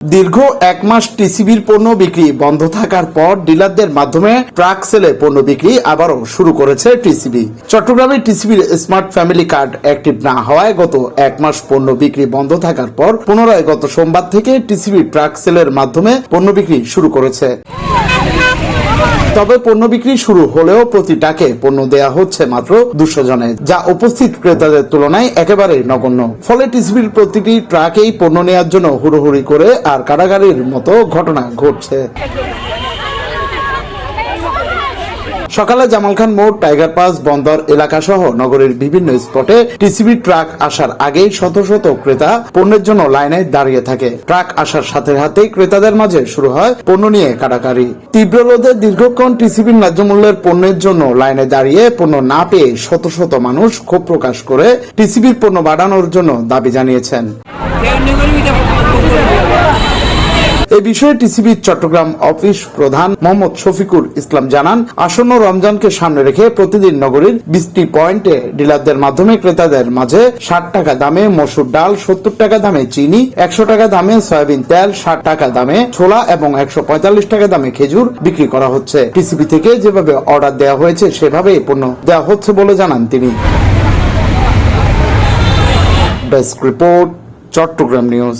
দীর্ঘ এক মাস টিসিবির পণ্য বিক্রি বন্ধ থাকার পর ডিলারদের মাধ্যমে ট্রাক সেলে পণ্য বিক্রি আবারও শুরু করেছে টিসিবি। চট্টগ্রামে টিসিবির স্মার্ট ফ্যামিলি কার্ড অ্যাক্টিভ না হওয়ায় গত এক মাস পণ্য বিক্রি বন্ধ থাকার পর পুনরায় গত সোমবার থেকে টিসিবি ট্রাক সেলের মাধ্যমে পণ্য বিক্রি শুরু করেছে। তবে পণ্য বিক্রি শুরু হলেও প্রতি টাকে পণ্য দেয়া হচ্ছে মাত্র দুশো জনে, যা উপস্থিত ক্রেতাদের তুলনায় একেবারে নগণ্য। ফলে টিসিবির প্রতিটি ট্রাকেই পণ্য নেওয়ার জন্য হুড়োহুড়ি করে আর কারাগারের মতো ঘটনা ঘটছে। সকালে জামাল খান মোড়, টাইগার পাস, বন্দর এলাকা সহ নগরের বিভিন্ন স্পটে টিসিবি ট্রাক আসার আগেই শত শত ক্রেতা পণ্যের জন্য লাইনে দাঁড়িয়ে থাকে। ট্রাক আসার সাথে সাথেই ক্রেতাদের মাঝে শুরু হয় পণ্য নিয়ে কাটাকারি তীব্র রোদে দীর্ঘক্ষণ টিসিবির ন্যায্য মূল্যের পণ্যের জন্য লাইনে দাঁড়িয়ে পণ্য না পেয়ে শত শত মানুষ ক্ষোভ প্রকাশ করে টিসিবির পণ্য বাড়ানোর জন্য দাবি জানিয়েছেন। বিষয়ে টিসিবির চট্টগ্রাম অফিস প্রধান মোহাম্মদ শফিকুল ইসলাম জানান, আসন্ন রমজানকে সামনে রেখে প্রতিদিন নগরীর বিশটি পয়েন্টে ডিলারদের মাধ্যমে ক্রেতাদের মাঝে ষাট টাকা দামে মসুর ডাল, সত্তর টাকা দামে চিনি, একশো টাকা দামে সয়াবিন তেল, ষাট টাকা দামে ছোলা এবং একশো পঁয়তাল্লিশ টাকা দামে খেজুর বিক্রি করা হচ্ছে। টিসিবি থেকে যেভাবে অর্ডার দেওয়া হয়েছে, সেভাবেই পণ্য দেওয়া হচ্ছে বলে জানান তিনি। Desk report, Chattogram news.